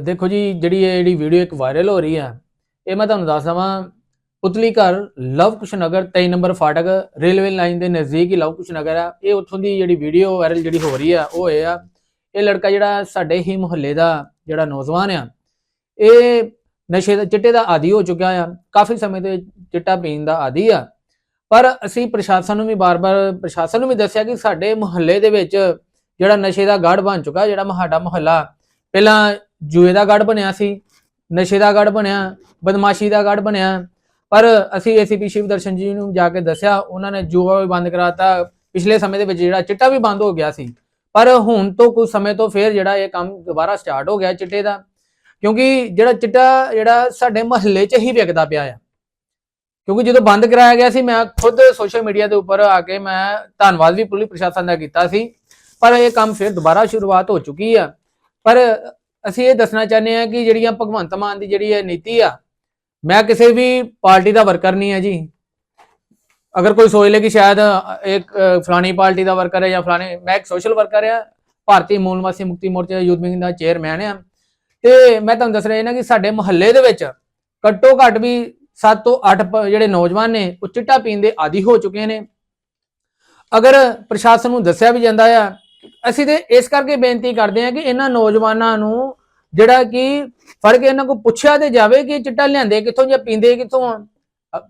ਦੇਖੋ ਜੀ, ਜਿਹੜੀ ਇਹ ਜਿਹੜੀ ਵੀਡੀਓ ਇੱਕ ਵਾਇਰਲ ਹੋ ਰਹੀ ਹੈ, ਇਹ ਮੈਂ ਤੁਹਾਨੂੰ ਦੱਸ ਦਵਾਂ, ਪੁਤਲੀ ਘਰ ਲਵ ਕੁਸ਼ ਨਗਰ 23 ਨੰਬਰ ਫਾਟਕ ਰੇਲਵੇ ਲਾਈਨ ਦੇ ਨਜ਼ਦੀਕ ਹੀ ਲਵ ਕੁਸ਼ ਨਗਰ ਆ। ਇਹ ਉੱਥੋਂ ਦੀ ਜਿਹੜੀ ਵੀਡੀਓ ਵਾਇਰਲ ਜਿਹੜੀ ਹੋ ਰਹੀ ਆ, ਉਹ ਇਹ ਆ। ਇਹ ਲੜਕਾ ਜਿਹੜਾ ਸਾਡੇ ਹੀ ਮੁਹੱਲੇ ਦਾ ਜਿਹੜਾ ਨੌਜਵਾਨ ਆ, ਇਹ ਨਸ਼ੇ ਦਾ ਚਿੱਟੇ ਦਾ ਆਦੀ ਹੋ ਚੁੱਕਿਆ ਆ। ਕਾਫੀ ਸਮੇਂ ਤੋਂ ਚਿੱਟਾ ਪੀਣ ਦਾ ਆਦੀ ਆ। ਪਰ ਅਸੀਂ ਪ੍ਰਸ਼ਾਸਨ ਨੂੰ ਵੀ ਬਾਰ-ਬਾਰ, ਪ੍ਰਸ਼ਾਸਨ ਨੂੰ ਵੀ ਦੱਸਿਆ ਕਿ ਸਾਡੇ ਮੁਹੱਲੇ ਦੇ ਵਿੱਚ ਜਿਹੜਾ ਨਸ਼ੇ ਦਾ ਗੜ ਬਣ ਚੁੱਕਾ, ਜਿਹੜਾ ਮਹਾਡਾ ਮੁਹੱਲਾ, ਪਹਿਲਾਂ ਜੂਏ ਦਾ ਗੜ ਬਣਿਆ ਸੀ, ਨਸ਼ੇ ਦਾ ਗੜ ਬਣਿਆ, ਬਦਮਾਸ਼ੀ ਦਾ ਗੜ ਬਣਿਆ। ਪਰ ਅਸੀਂ ਏਸੀਪੀ ਸ਼ਿਵ ਦਰਸ਼ਨ ਜੀ ਨੂੰ ਜਾ ਕੇ ਦੱਸਿਆ, ਉਹਨਾਂ ਨੇ ਜੂਆ ਵੀ ਬੰਦ ਕਰਾਤਾ। ਪਿਛਲੇ ਸਮੇਂ ਦੇ ਵਿੱਚ ਜਿਹੜਾ ਚਿੱਟਾ ਵੀ ਬੰਦ ਹੋ ਗਿਆ ਸੀ। ਪਰ ਹੁਣ ਤੋਂ ਕੁਝ ਸਮੇਂ ਤੋਂ ਫੇਰ ਜਿਹੜਾ ਇਹ ਕੰਮ ਦੁਬਾਰਾ ਸਟਾਰਟ ਹੋ ਗਿਆ ਚਿੱਟੇ ਦਾ। ਕਿਉਂਕਿ ਜਿਹੜਾ ਚਿੱਟਾ ਜਿਹੜਾ ਸਾਡੇ ਮਹੱਲੇ 'ਚ ਹੀ ਵਿਕਦਾ ਪਿਆ ਆ। ਕਿਉਂਕਿ ਜਦੋਂ ਬੰਦ ਕਰਾਇਆ ਗਿਆ ਸੀ, ਮੈਂ ਖੁਦ ਸੋਸ਼ਲ ਮੀਡੀਆ ਦੇ ਉੱਪਰ ਆ ਕੇ ਮੈਂ ਧੰਨਵਾਦ ਵੀ ਪੁਲਿਸ ਪ੍ਰਸ਼ਾਸਨ ਦਾ ਕੀਤਾ ਸੀ। ਪਰ ਇਹ ਕੰਮ ਫਿਰ ਦੁਬਾਰਾ ਸ਼ੁਰੂਆਤ ਹੋ ਚੁੱਕੀ ਆ। ਪਰ ਅਸੀਂ ਇਹ ਦੱਸਣਾ ਚਾਹੁੰਦੇ ਆ ਕਿ ਜਿਹੜੀਆਂ ਭਗਵੰਤ ਮਾਨ ਦੀ ਜਿਹੜੀ ਇਹ ਨੀਤੀ ਆ, ਮੈਂ ਕਿਸੇ ਵੀ ਪਾਰਟੀ ਦਾ ਵਰਕਰ ਨਹੀਂ ਹੈ ਜੀ। ਅਗਰ ਕੋਈ ਸੋਚ ਲੇ ਕਿ ਸ਼ਾਇਦ ਇੱਕ ਫਲਾਣੀ ਪਾਰਟੀ ਦਾ ਵਰਕਰ ਹੈ ਜਾਂ ਫਲਾਣੇ, ਮੈਂ ਇੱਕ ਸੋਸ਼ਲ ਵਰਕਰ ਆ, ਭਾਰਤੀ ਮੂਲ ਨਿਵਾਸੀ ਮੁਕਤੀ ਮੋਰਚੇ ਯੂਥ ਵਿੰਗ ਦਾ ਚੇਅਰਮੈਨ ਆ। ਤੇ ਮੈਂ ਤੁਹਾਨੂੰ ਦੱਸ ਰਿਹਾ ਨਾ ਕਿ ਸਾਡੇ ਮੁਹੱਲੇ ਦੇ ਵਿੱਚ ਘੱਟੋ ਘੱਟ ਵੀ 7 ਤੋਂ 8 ਜਿਹੜੇ ਨੌਜਵਾਨ ਨੇ, ਉਹ ਚਿੱਟਾ ਪੀਣ ਦੇ ਆਦੀ ਹੋ ਚੁੱਕੇ ਨੇ। ਅਗਰ ਪ੍ਰਸ਼ਾਸਨ ਨੂੰ ਦੱਸਿਆ ਵੀ ਜਾਂਦਾ ਆ ਅਸੀਂ ਤੇ ਇਸ ਕਰਕੇ ਬੇਨਤੀ ਕਰਦੇ ਹਾਂ ਕਿ ਇਹਨਾਂ ਨੌਜਵਾਨਾਂ ਨੂੰ ਜਿਹੜਾ ਕਿ ਫੜ ਕੇ ਇਹਨਾਂ ਕੋਲ ਪੁੱਛਿਆ ਤੇ ਜਾਵੇ ਕਿ ਚਿੱਟਾ ਲਿਆਂਦੇ ਕਿੱਥੋਂ ਜਾਂ ਪੀਂਦੇ ਕਿੱਥੋਂ ਆ।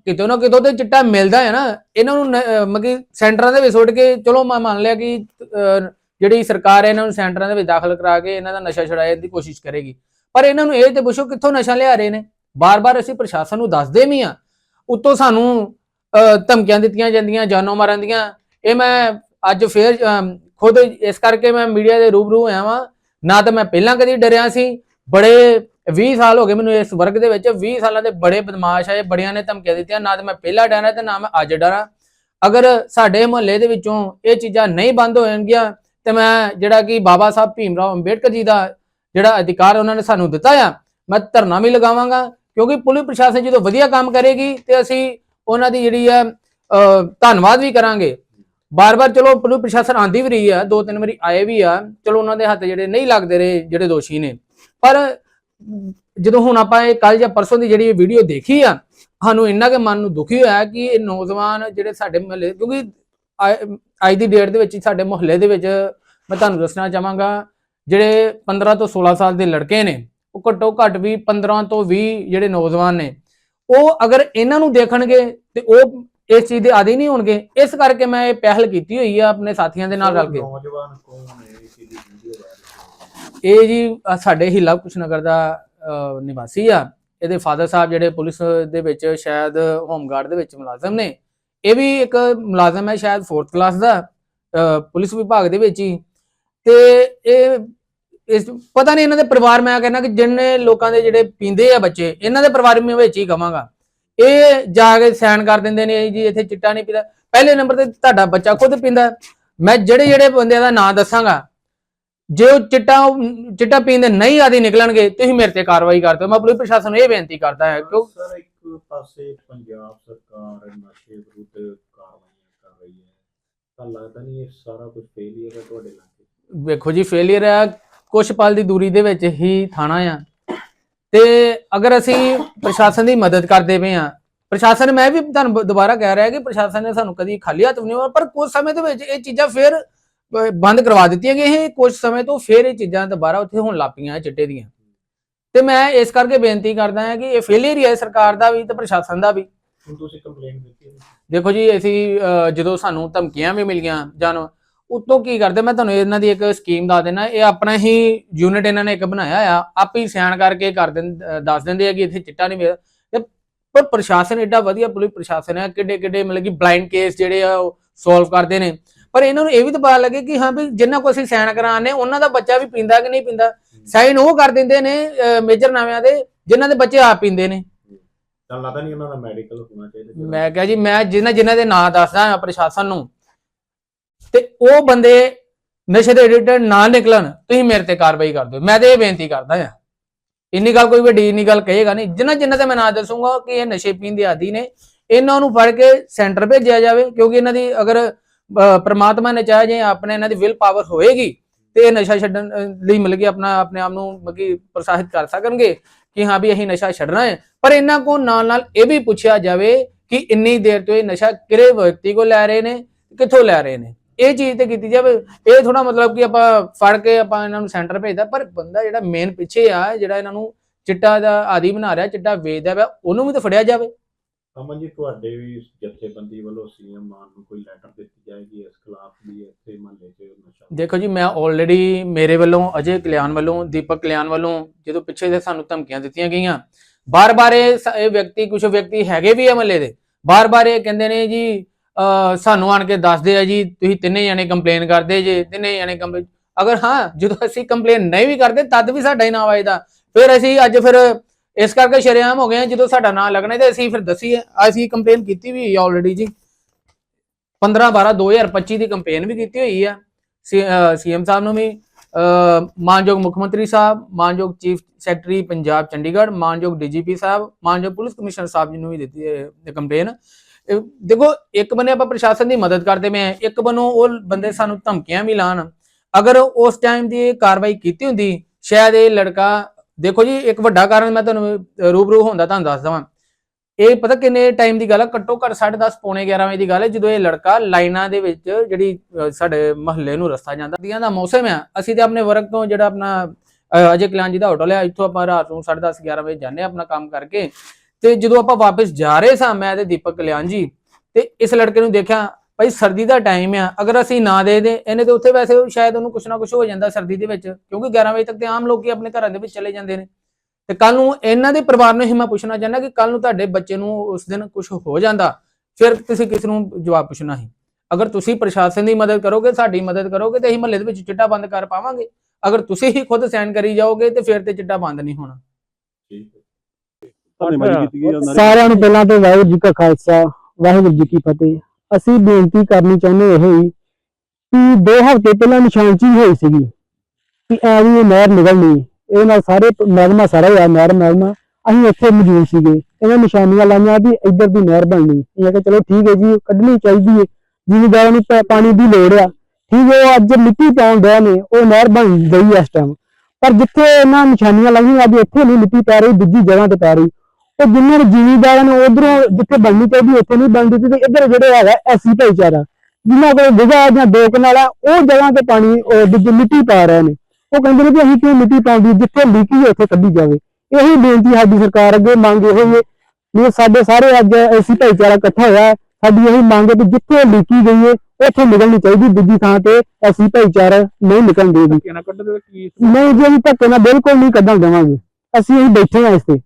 ਕਿਤੋਂ ਨਾ ਕਿਤੋਂ ਤੇ ਚਿੱਟਾ ਮਿਲਦਾ ਹੈ ਨਾ। ਇਹਨਾਂ ਨੂੰ ਮਤਲਬ ਕਿ ਸੈਂਟਰਾਂ ਦੇ ਵਿੱਚ ਸੁੱਟ ਕੇ ਚਲੋ ਮੈਂ ਮੰਨ ਲਿਆ ਕਿ ਜਿਹੜੀ ਸਰਕਾਰ ਹੈ ਇਹਨਾਂ ਨੂੰ ਸੈਂਟਰਾਂ ਦੇ ਵਿੱਚ ਦਾਖਲ ਕਰਾ ਕੇ ਇਹਨਾਂ ਦਾ ਨਸ਼ਾ ਛੁਡਾਉਣ ਦੀ ਕੋਸ਼ਿਸ਼ ਕਰੇਗੀ। ਪਰ ਇਹਨਾਂ ਨੂੰ ਇਹ ਤੇ ਪੁੱਛੋ ਕਿੱਥੋਂ ਨਸ਼ਾ ਲਿਆ ਰਹੇ ਨੇ। ਬਾਰ-ਬਾਰ ਅਸੀਂ ਪ੍ਰਸ਼ਾਸਨ ਨੂੰ ਦੱਸਦੇ ਵੀ ਆ ਉੱਤੋਂ ਸਾਨੂੰ ਅ, ਧਮਕੀਆਂ ਦਿੱਤੀਆਂ ਜਾਂਦੀਆਂ ਜਾਨੋਂ ਮਾਰਨ ਦੀਆਂ। ਇਹ ਮੈਂ ਅੱਜ ਫੇਰ ਅਮ, ਖੁਦ ਇਸ ਕਰਕੇ ਮੈਂ ਮੀਡੀਆ ਦੇ ਰੂਬਰੂ ਹੋਇਆ ਵਾਂ। ਨਾ ਤਾਂ ਮੈਂ ਪਹਿਲਾਂ ਕਦੀ ਡਰਿਆ ਸੀ। ਬੜੇ 20 ਸਾਲ ਹੋ ਗਏ ਮੈਨੂੰ ਇਸ ਵਰਗ ਦੇ ਵਿੱਚ। 20 ਸਾਲਾਂ ਦੇ ਬੜੇ ਬਦਮਾਸ਼ ਆਏ, ਬੜਿਆਂ ਨੇ ਧਮਕੀਆਂ ਦਿੱਤੀਆਂ। ਨਾ ਤਾਂ ਮੈਂ ਪਹਿਲਾਂ ਡਰਾਂ ਤੇ ਨਾ ਮੈਂ ਅੱਜ ਡਰਾਂ ਅਗਰ ਸਾਡੇ ਮੁਹੱਲੇ ਦੇ ਵਿੱਚੋਂ ਇਹ ਚੀਜ਼ਾਂ ਨਹੀਂ ਬੰਦ ਹੋਣਗੀਆਂ, ਤੇ ਮੈਂ ਜਿਹੜਾ ਕਿ ਬਾਬਾ ਸਾਹਿਬ ਭੀਮ ਰਾਓ ਅੰਬੇਡਕਰ ਜੀ ਦਾ ਜਿਹੜਾ ਅਧਿਕਾਰ ਉਹਨਾਂ ਨੇ ਸਾਨੂੰ ਦਿੱਤਾ ਆ, ਮੈਂ ਧਰਨਾ ਵੀ ਲਗਾਵਾਂਗਾ। ਕਿਉਂਕਿ ਪੁਲਿਸ ਪ੍ਰਸ਼ਾਸਨ ਜਦੋਂ ਵਧੀਆ ਕੰਮ ਕਰੇਗੀ, ਤੇ ਅਸੀਂ ਉਹਨਾਂ ਦੀ ਜਿਹੜੀ ਆ ਧੰਨਵਾਦ ਵੀ ਕਰਾਂਗੇ। ਬਾਰ-ਬਾਰ ਚਲੋ ਪੁਲਿਸ ਪ੍ਰਸ਼ਾਸਨ ਆਂਦੀ ਵੀ ਰਹੀ ਆ ਦੋ ਤਿੰਨ ਵਾਰੀ ਆਏ ਵੀ ਆ, ਚਲੋ ਉਹਨਾਂ ਦੇ ਹੱਥ ਜਿਹੜੇ ਨਹੀਂ ਲੱਗਦੇ ਰਹੇ ਜਿਹੜੇ ਦੋਸ਼ੀ ਨੇ। ਪਰ ਜਦੋਂ ਹੁਣ ਆਪਾਂ ਇਹ ਕੱਲ ਜਾਂ ਪਰਸੋਂ ਦੀ ਜਿਹੜੀ ਵੀਡੀਓ ਦੇਖੀ ਆ, ਸਾਨੂੰ ਇੰਨਾ ਕਿ ਮਨ ਨੂੰ ਦੁਖੀ ਹੋਇਆ ਕਿ ਇਹ ਨੌਜਵਾਨ ਜਿਹੜੇ ਸਾਡੇ ਮਹੱਲੇ, ਕਿਉਂਕਿ ਅ- ਅੱਜ ਦੀ ਡੇਟ ਦੇ ਵਿੱਚ ਸਾਡੇ ਮੁਹੱਲੇ ਦੇ ਵਿੱਚ ਮੈਂ ਤੁਹਾਨੂੰ ਦੱਸਣਾ ਚਾਹਾਂਗਾ, ਜਿਹੜੇ 15 ਤੋਂ 16 ਸਾਲ ਦੇ ਲੜਕੇ ਨੇ, ਉਹ ਘੱਟੋ ਘੱਟ ਵੀ 15 ਤੋਂ 20 ਜਿਹੜੇ ਨੌਜਵਾਨ ਨੇ, ਉਹ ਅਗਰ ਇਹਨਾਂ ਨੂੰ ਦੇਖਣਗੇ ਤੇ ਉਹ ਇਸ ਚੀਜ਼ ਦੇ ਆਦੀ ਨਹੀਂ ਹੋਣਗੇ। ਇਸ ਕਰਕੇ ਮੈਂ ਇਹ ਪਹਿਲ ਕੀਤੀ ਹੋਈ ਆ ਆਪਣੇ ਸਾਥੀਆਂ ਦੇ ਨਾਲ ਰਲ ਕੇ। ਨੌਜਵਾਨ ਕੌਣ ਹੈ ਇਸ ਦੀ ਵੀਡੀਓ ਵਾਇਰਲ ਇਹ ਜੀ ਸਾਡੇ ਹੀ ਲਵ ਕੁਸ਼ ਨਗਰ ਦਾ ਨਿਵਾਸੀ ਆ। ਇਹਦੇ ਫਾਦਰ ਸਾਹਿਬ ਜਿਹੜੇ ਪੁਲਿਸ ਦੇ ਵਿੱਚ ਸ਼ਾਇਦ ਹੋਮਗਾਰਡ ਦੇ ਵਿੱਚ ਮੁਲਾਜ਼ਮ ਨੇ। ਇਹ ਵੀ ਇੱਕ ਮੁਲਾਜ਼ਮ ਹੈ ਸ਼ਾਇਦ 4th ਕਲਾਸ ਦਾ ਪੁਲਿਸ ਵਿਭਾਗ ਦੇ ਵਿੱਚ ਹੀ। ਤੇ ਇਹ ਇਸ ਪਤਾ ਨਹੀਂ ਇਹਨਾਂ ਦੇ ਪਰਿਵਾਰ ਮੈਂ ਕਹਿੰਦਾ ਕਿ ਜਿੰਨੇ ਲੋਕਾਂ ਦੇ ਜਿਹੜੇ ਪੀਂਦੇ ਆ ਬੱਚੇ ਇਹਨਾਂ ਦੇ ਪਰਿਵਾਰ ਵਿੱਚ ਹੀ ਕਵਾਂਗਾ। ਇਹ ਜਾ ਕੇ ਸਾਈਨ ਕਰ ਦਿੰਦੇ ਨੇ ਜੀ ਇੱਥੇ ਚਿੱਟਾ ਨਹੀਂ ਪੀਦਾ। ਪਹਿਲੇ ਨੰਬਰ ਤੇ ਤੁਹਾਡਾ ਬੱਚਾ ਖੁਦ ਪੀਂਦਾ। ਮੈਂ ਜਿਹੜੇ ਜਿਹੜੇ ਬੰਦਿਆਂ ਦਾ ਨਾਂ ਦੱਸਾਂਗਾ ਜੇ ਉਹ ਚਿੱਟਾ ਚਿੱਟਾ ਪੀਂਦੇ ਨਹੀਂ ਆਦੀ ਨਿਕਲਣਗੇ ਤੁਸੀਂ ਮੇਰੇ ਤੇ ਕਾਰਵਾਈ ਕਰ ਦਿਓ। ਮੈਂ ਪੁਲਿਸ ਪ੍ਰਸ਼ਾਸਨ ਨੂੰ ਇਹ ਬੇਨਤੀ ਕਰਦਾ ਹਾਂ ਕਿਉਂ ਸਰ ਇੱਕ ਪਾਸੇ ਪੰਜਾਬ ਸਰਕਾਰ ਨਸ਼ੇ ਵਿਰੁੱਧ ਕਾਰਵਾਈਆਂ ਕਰ ਰਹੀ ਹੈ। ਤਾਂ ਲੱਗਦਾ ਨਹੀਂ ਇਹ ਸਾਰਾ ਕੁਝ ਫੇਲਿਅਰ ਹੈ ਤੁਹਾਡੇ ਇਲਾਕੇ ਵੇਖੋ ਜੀ ਫੇਲਿਅਰ ਆ ਕੁਛ ਪਲ ਦੀ ਦੂਰੀ ਦੇ ਵਿੱਚ ਹੀ ਥਾਣਾ ਆ। ਤੇ ਅਗਰ ਅਸੀਂ ਪ੍ਰਸ਼ਾਸਨ ਦੀ ਮਦਦ ਕਰਦੇ ਪਏ ਆ ਪ੍ਰਸ਼ਾਸਨ ਮੈਂ ਵੀ ਤੁਹਾਨੂੰ ਦੁਬਾਰਾ ਕਹਿ ਰਿਹਾ ਕਿ ਪ੍ਰਸ਼ਾਸਨ ਨੇ ਸਾਨੂੰ ਕਦੀ ਖਾਲੀ ਹੱਥ ਨਹੀਂ ਹੋਇਆ ਪਰ ਕੁਝ ਸਮੇਂ ਦੇ ਵਿੱਚ ਇਹ ਚੀਜ਼ਾਂ ਫਿਰ ਬੰਦ ਕਰਵਾ ਦਿੱਤੀਆਂ ਗਈਆਂ ਇਹ ਕੁਝ ਸਮੇਂ ਤੋਂ ਫਿਰ ਇਹ ਚੀਜ਼ਾਂ ਦੁਬਾਰਾ ਉੱਥੇ ਹੋਣ ਲੱਪੀਆਂ ਚਿੱਟੇ ਦੀਆਂ। ਤੇ ਮੈਂ ਇਸ ਕਰਕੇ ਬੇਨਤੀ ਕਰਦਾ ਹਾਂ ਕਿ ਇਹ ਫੇਲਿਅਰ ਹੀ ਹੈ ਸਰਕਾਰ ਦਾ ਵੀ ਤੇ ਪ੍ਰਸ਼ਾਸਨ ਦਾ ਵੀ। ਤੁਸੀਂ ਕੰਪਲੇਂਟ ਦਿੱਤੀ ਦੇਖੋ ਜੀ ਅਸੀਂ ਜਦੋਂ ਸਾਨੂੰ ਧਮਕੀਆਂ ਵੀ ਮਿਲੀਆਂ ਜਾਂ ਉਤੋਂ ਕੀ ਕਰਦੇ? ਮੈਂ ਤੁਹਾਨੂੰ ਇਹਨਾਂ ਦੀ ਇੱਕ ਸਕੀਮ ਦੱਸ ਦੇਣਾ ਇਹ ਆਪਣਾ ਹੀ ਯੂਨਿਟ ਇਹਨਾਂ ਨੇ ਇੱਕ ਬਣਾਇਆ ਆ। ਆਪੇ ਹੀ ਸਿਆਣ ਕਰਕੇ ਕਰ ਦਿੰ ਦੱਸ ਦਿੰਦੇ ਆ ਕਿ ਇੱਥੇ ਚਿੱਟਾ ਨਹੀਂ ਮਿਲਦਾ ਪਰ ਪ੍ਰਸ਼ਾਸਨ ਐਡਾ ਵਧੀਆ ਪੁਲਿਸ ਪ੍ਰਸ਼ਾਸਨ ਹੈ ਕਿੱਡੇ ਕਿੱਡੇ ਮਤਲਬ ਕਿ ਬਲਾਈਂਡ ਕੇਸ ਜਿਹੜੇ ਆ ਉਹ ਸੋਲਵ ਕਰਦੇ ਨੇ। ਪਰ ਇਹਨਾਂ ਨੂੰ ਇਹ ਵੀ ਤਾਂ ਪਤਾ ਲੱਗੇ ਕਿ ਹਾਂ ਵੀ ਜਿੰਨਾ ਕੋ ਅਸੀਂ ਸਾਈਨ ਕਰਾਣੇ ਉਹਨਾਂ ਦਾ ਬੱਚਾ ਵੀ ਪੀਂਦਾ ਕਿ ਨਹੀਂ ਪੀਂਦਾ? ਸਾਈਨ ਉਹ ਕਰ ਦਿੰਦੇ ਨੇ ਮੇਜਰ ਨਾਮਿਆਂ ਦੇ ਜਿਨ੍ਹਾਂ ਦੇ ਬੱਚੇ ਆਪ ਪੀਂਦੇ ਨੇ। ਤਾਂ ਲੱਗਦਾ ਨਹੀਂ ਉਹਨਾਂ ਦਾ ਮੈਡੀਕਲ ਹੋਣਾ ਚਾਹੀਦਾ। ਮੈਂ ਕਿਹਾ ਜੀ ਮੈਂ ਜਿਨ੍ਹਾਂ ਜਿਨ੍ਹਾਂ ਦੇ ਨਾਂ ਦੱਸਦਾ ਪ੍ਰਸ਼ਾਸਨ ਨੂੰ ਤੇ ਉਹ ਬੰਦੇ ਨਸ਼ੇ ਦੇ ਐਡਿਕਟਡ ਨਾ ਨਿਕਲਣ ਤੁਸੀਂ ਮੇਰੇ ਤੇ ਕਾਰਵਾਈ ਕਰ ਦਿਓ। ਮੈਂ ਤੇ ਇਹ ਬੇਨਤੀ ਕਰਦਾ ਹਾਂ। ਇੰਨੀ ਗੱਲ ਕੋਈ ਵੱਡੀ ਇੰਨੀ ਗੱਲ ਕਹੇਗਾ ਨਹੀਂ। ਜਿਨ੍ਹਾਂ ਜਿਨ੍ਹਾਂ ਤੇ ਮੈਂ ਨਾ ਦੱਸੂਗਾ ਕਿ ਇਹ ਨਸ਼ੇ ਪੀਣ ਦੇ ਆਦੀ ਨੇ ਇਹਨਾਂ ਨੂੰ ਫੜ ਕੇ ਸੈਂਟਰ ਭੇਜਿਆ ਜਾਵੇ ਕਿਉਂਕਿ ਇਹਨਾਂ ਦੀ ਅਗਰ ਅਹ, ਪ੍ਰਮਾਤਮਾ ਨੇ ਚਾਹਿਆ ਜੇ ਆਪਣੇ ਇਹਨਾਂ ਦੀ ਵਿਲ ਪਾਵਰ ਹੋਏਗੀ ਤੇ ਇਹ ਨਸ਼ਾ ਛੱਡਣ ਲਈ ਮਤਲਬ ਕਿ ਆਪਣਾ ਆਪਣੇ ਆਪ ਨੂੰ ਮਤਲਬ ਕਿ ਪ੍ਰੋਤਸਾਹਿਤ ਕਰ ਸਕਣਗੇ ਕਿ ਹਾਂ ਵੀ ਅਸੀਂ ਨਸ਼ਾ ਛੱਡਣਾ ਹੈ। ਪਰ ਇਹਨਾਂ ਕੋ ਨਾਲ ਨਾਲ ਇਹ ਵੀ ਪੁੱਛਿਆ ਜਾਵੇ ਕਿ ਇੰਨੀ ਦੇਰ ਤੋਂ ਇਹ ਨਸ਼ਾ ਕਿਹੜੇ ਵਿਅਕਤੀ ਕੋ ਲੈ ਰਹੇ ਨੇ ਕਿੱਥੋਂ ਲੈ ਰਹੇ ਨੇ? ਇਹ ਚੀਜ਼ ਤੇ ਕੀਤੀ ਜਾਵੇ ਇਹ ਥੋੜਾ ਮਤਲਬ ਕਿ ਆਪਾਂ ਫੜ ਕੇ ਆਪਾਂ ਇਹਨਾਂ ਨੂੰ ਸੈਂਟਰ ਭੇਜਦਾ ਪਰ ਬੰਦਾ ਜਿਹੜਾ ਮੇਨ ਪਿੱਛੇ ਆ ਜਿਹੜਾ ਇਹਨਾਂ ਨੂੰ ਚਿੱਟਾ ਦਾ ਆਦੀ ਬਣਾ ਰਿਹਾ ਚਿੱਟਾ ਵੇਚਦਾ ਵਾ ਉਹਨੂੰ ਵੀ ਤਾਂ ਫੜਿਆ ਜਾਵੇ। ਅਮਨ ਜੀ ਤੁਹਾਡੇ ਵੀ ਜਥੇਬੰਦੀ ਵੱਲੋਂ ਸੀਐਮ ਮਾਨ ਨੂੰ ਕੋਈ ਲੈਟਰ ਦਿੱਤੀ ਜਾਏਗੀ ਇਸ ਖਿਲਾਫ ਵੀ ਇੱਥੇ ਮਹੱਲੇ 'ਚ ਨਸ਼ਾ? ਦੇਖੋ ਜੀ ਮੈਂ ਆਲਰੇਡੀ ਮੇਰੇ ਵੱਲੋਂ ਅਜੇ ਕਲਿਆਣ ਵੱਲੋਂ ਦੀਪਕ ਕਲਿਆਣ ਵੱਲੋਂ ਜਦੋਂ ਪਿੱਛੇ ਦੇ ਸਾਨੂੰ ਧਮਕੀਆਂ ਦਿੱਤੀਆਂ ਗਈਆਂ ਬਾਰ-ਬਾਰ ਇਹ ਵਿਅਕਤੀ ਕੁਝ ਵਿਅਕਤੀ ਹੈਗੇ ਵੀ ਅਮਲੇ ਦੇ ਬਾਰ-ਬਾਰ ਇਹ ਕਹਿੰਦੇ ਨੇ ਜੀ ਸਾਨੂੰ ਆਣ ਕੇ ਦੱਸਦੇ ਆ ਜੀ ਤੁਸੀਂ ਤਿੰਨੇ ਜਣੇ ਕੰਪਲੇਨ ਕਰਦੇ ਜੇ ਤਿੰਨੇ ਜਣੇ ਕੰਪਲੇਨ ਅਗਰ ਹਾਂ ਜਦੋਂ ਅਸੀਂ ਕੰਪਲੇਨ ਨਹੀਂ ਵੀ ਕਰਦੇ ਤਦ ਵੀ ਸਾਡਾ ਹੀ ਨਾਮ ਆਏਦਾ ਫਿਰ ਅਸੀਂ ਅੱਜ ਫਿਰ ਇਸ ਕਰਕੇ ਸ਼ਰੇਆਮ ਹੋ ਗਏ ਹਾਂ, ਜਦੋਂ ਸਾਡਾ ਨਾਮ ਲੱਗਣਾ ਤੇ ਅਸੀਂ ਫਿਰ ਦਸੀਏ। ਅਸੀਂ ਕੰਪਲੇਨ ਕੀਤੀ ਵੀ ਆਲਰੇਡੀ ਜੀ। 15 12 2025 ਦੀ ਕੰਪੇਨ ਵੀ ਕੀਤੀ ਹੋਈ ਆ। ਸੀਐਮ ਸਾਹਿਬ ਨੂੰ ਵੀ ਅਹ, ਮਾਨਯੋਗ ਮੁੱਖ ਮੰਤਰੀ ਸਾਹਿਬ ਮਾਨਯੋਗ ਚੀਫ ਸੈਕਟਰੀ ਪੰਜਾਬ ਚੰਡੀਗੜ੍ਹ ਮਾਨਯੋਗ ਡੀਜੀਪੀ ਸਾਹਿਬ ਮਾਨਯੋਗ ਪੁਲਿਸ ਕਮਿਸ਼ਨਰ ਸਾਹਿਬ ਜੀ ਨੂੰ ਵੀ ਦਿੱਤੀ ਹੈ ਕੰਪੇਨ ਦੇਖੋ ਇੱਕ ਬੰਨੇ ਆਪਾਂ ਪ੍ਰਸ਼ਾਸਨ ਦੀ ਮਦਦ ਕਰਦੇ ਪਏ ਇੱਕ ਬੰਨੋਂ ਉਹ ਬੰਦੇ ਸਾਨੂੰ ਧਮਕੀਆਂ ਵੀ ਲਾਣ ਅਗਰ ਉਸ ਟਾਈਮ ਦੀ ਕਾਰਵਾਈ ਕੀਤੀ ਹੁੰਦੀ ਸ਼ਾਇਦ ਇਹ ਲੜਕਾ ਦੇਖੋ ਜੀ ਇੱਕ ਵੱਡਾ ਕਾਰਨ ਮੈਂ ਤੁਹਾਨੂੰ ਰੂਬਰੂ ਹੁੰਦਾ ਤੁਹਾਨੂੰ ਦੱਸ ਦਵਾਂ। ਇਹ ਪਤਾ ਕਿੰਨੇ ਟਾਈਮ ਦੀ ਗੱਲ ਹੈ ਘੱਟੋ ਘੱਟ 10:30 ਪੌਣੇ 11 ਵਜੇ ਦੀ ਗੱਲ ਹੈ ਜਦੋਂ ਇਹ ਲੜਕਾ ਲਾਈਨਾਂ ਦੇ ਵਿੱਚ ਜਿਹੜੀ ਅਹ, ਸਾਡੇ ਮਹੱਲੇ ਨੂੰ ਰਸਤਾ ਜਾਂਦਾ ਦੀਆਂ ਦਾ ਮੌਸਮ ਆ ਅਸੀਂ ਤੇ ਆਪਣੇ ਵਰਗ ਤੋਂ ਜਿਹੜਾ ਆਪਣਾ ਅਹ, ਅਜੇ ਕਲਿਆਣ ਜੀ ਦਾ ਹੋਟਲ ਹੈ ਇੱਥੋਂ ਆਪਾਂ ਰਾਤ ਨੂੰ 10:30 11 ਵਜੇ ਜਾਂਦੇ ਹਾਂ ਆਪਣਾ ਕੰਮ ਕਰਕੇ। ਤੇ ਜਦੋਂ ਆਪਾਂ ਵਾਪਸ ਜਾ ਰਹੇ ਸਾਂ, ਮੈਂ ਤੇ ਦੀਪਕ ਕਲਿਆਣ ਜੀ, ਤੇ ਇਸ ਲੜਕੇ ਨੂੰ ਦੇਖਿਆ, ਭਾਈ ਸਰਦੀ ਦਾ ਟਾਈਮ ਆ, ਅਗਰ ਅਸੀਂ ਨਾ ਦੇ ਦੇ, ਇਹਨੇ ਤੇ ਉੱਥੇ ਵੈਸੇ ਸ਼ਾਇਦ ਉਹਨੂੰ ਕੁਛ ਨਾ ਕੁਛ ਹੋ ਜਾਂਦਾ ਸਰਦੀ ਦੇ ਵਿੱਚ, ਕਿਉਂਕਿ 11 ਵਜੇ ਤੱਕ ਤੇ ਆਮ ਲੋਕੀ ਆਪਣੇ ਘਰਾਂ ਦੇ ਵਿੱਚ ਚਲੇ ਜਾਂਦੇ ਨੇ। ਤੇ ਕੱਲ ਨੂੰ ਇਹਨਾਂ ਦੇ ਪਰਿਵਾਰ ਨੂੰ ਹੀ ਮੈਂ ਪੁੱਛਣਾ ਚਾਹੁੰਦਾ ਕਿ ਕੱਲ ਨੂੰ ਤੁਹਾਡੇ ਬੱਚੇ ਨੂੰ ਉਸ ਦਿਨ ਕੁਝ ਹੋ ਜਾਂਦਾ, ਫਿਰ ਤੁਸੀਂ ਕਿਸ ਨੂੰ ਜਵਾਬ ਪੁੱਛਣਾ ਹੈ ਅਗਰ ਤੁਸੀਂ ਪ੍ਰਸ਼ਾਸਨ ਦੀ ਮਦਦ ਕਰੋਗੇ, ਸਾਡੀ ਮਦਦ ਕਰੋਗੇ, ਤੇ ਅਸੀਂ ਮਹੱਲੇ ਦੇ ਵਿੱਚ ਚਿੱਟਾ ਬੰਦ ਕਰ ਪਾਵਾਂਗੇ। ਅਗਰ ਤੁਸੀਂ ਹੀ ਖੁਦ ਸਾਈਨ ਕਰੀ ਜਾਓਗੇ, ਤੇ ਫਿਰ ਤੇ ਚਿੱਟਾ ਬੰਦ ਨਹੀਂ ਹੋਣਾ। ਠੀਕ ਹੈ। ਧੰਨਵਾਦ ਕੀਤੀ ਗਈ ਉਹਨਾਂ ਸਾਰਿਆਂ ਨੂੰ ਪਹਿਲਾਂ ਤੇ ਵਾਹਿਗੁਰੂ ਜੀ ਕਾ ਖਾਲਸਾ ਵਾਹਿਗੁਰੂ ਜੀ ਕੀ ਫਤਿਹ। ਅਸੀਂ ਬੇਨਤੀ ਕਰਨੀ ਚਾਹੁੰਦੇ ਇਹ ਹੀ ਕਿ ਦੋ ਹਫ਼ਤੇ ਪਹਿਲਾਂ ਨਿਸ਼ਾਨਚੀ ਹੋਈ ਸੀਗੀ ਕਿ ਐਵੇਂ ਇਹ ਨਹਿਰ ਨਿਕਲਣੀ। ਇਹਦੇ ਨਾਲ ਸਾਰੇ ਮਹਿਕਮਾ ਸਾਰਾ ਹੋਇਆ ਨਹਿਰ ਮਹਿਕਮਾ। ਅਸੀਂ ਇੱਥੇ ਮੌਜੂਦ ਸੀਗੇ। ਇਹਨਾਂ ਨਿਸ਼ਾਨੀਆਂ ਲਾਈਆਂ ਵੀ ਇੱਧਰ ਦੀ ਨਹਿਰ ਬਣਨੀ। ਇਹ ਕਿ ਚਲੋ ਠੀਕ ਹੈ ਜੀ ਕੱਢਣੀ ਚਾਹੀਦੀ ਹੈ। ਜ਼ਿਮੀਦਾਰਾਂ ਨੂੰ ਪਾਣੀ ਦੀ ਲੋੜ ਆ। ਠੀਕ ਹੈ ਉਹ ਅੱਜ ਮਿੱਟੀ ਪਾਉਣ ਡਿਆ ਨੇ ਉਹ ਨਹਿਰ ਬਣ ਗਈ ਇਸ ਟਾਈਮ ਪਰ ਜਿੱਥੇ ਇਹਨਾਂ ਨਿਸ਼ਾਨੀਆਂ ਲਾਈਆਂ ਅੱਜ ਇੱਥੇ ਨਹੀਂ ਮਿੱਟੀ ਪੈ ਰਹੀ ਦੂਜੀ ਜਗ੍ਹਾ ਤੇ ਪੈ ਰਹੀ। ਤੇ ਜਿੰਨੇ ਜ਼ਿਮੀਦਾਰਾਂ ਨੂੰ ਉਧਰੋਂ ਜਿੱਥੇ ਬਣਨੀ ਚਾਹੀਦੀ ਉੱਥੇ ਨਹੀਂ ਬਣਦੀ ਤੇ ਇੱਧਰ ਜਿਹੜੇ ਹੈਗਾ ਐਸੀ ਭਾਈਚਾਰਾ ਜਿਨ੍ਹਾਂ ਕੋਲ ਵਿਗਾ ਜਾਂ ਦੋ ਕਨਾਲਾ ਉਹ ਜਗ੍ਹਾ ਤੇ ਪਾਣੀ ਉਹ ਦੂਜੀ ਮਿੱਟੀ ਪਾ ਰਹੇ ਨੇ। ਉਹ ਕਹਿੰਦੇ ਨੇ ਵੀ ਅਸੀਂ ਕਿਉਂ ਮਿੱਟੀ ਪਾਉਂਦੀ ਜਿੱਥੇ ਲੀਕੀ ਉੱਥੇ ਕੱਢੀ ਜਾਵੇ। ਇਹੀ ਬੇਨਤੀ ਸਾਡੀ ਸਰਕਾਰ ਅੱਗੇ ਮੰਗ ਇਹੋ ਹੀ ਵੀ ਸਾਡੇ ਸਾਰੇ ਅੱਜ ਐਸੀ ਭਾਈਚਾਰਾ ਇਕੱਠਾ ਹੋਇਆ। ਸਾਡੀ ਇਹੀ ਮੰਗ ਹੈ ਕਿ ਜਿੱਥੇ ਲੀਕੀ ਗਈ ਹੈ ਉੱਥੇ ਨਿਕਲਣੀ ਚਾਹੀਦੀ ਦੂਜੀ ਥਾਂ ਤੇ ਐਸੀ ਭਾਈਚਾਰਾ ਨਹੀਂ ਨਿਕਲਣ ਦੇਗੀ ਨਾ ਕੀ ਨਹੀਂ ਜੀ ਅਸੀਂ ਧੱਕੇ ਨਾਲ ਬਿਲਕੁਲ ਨਹੀਂ ਕੱਢਣ ਦੇਵਾਂਗੇ। ਅਸੀਂ ਅਸੀਂ ਬੈਠੇ ਹਾਂ ਇਸ ਤੇ।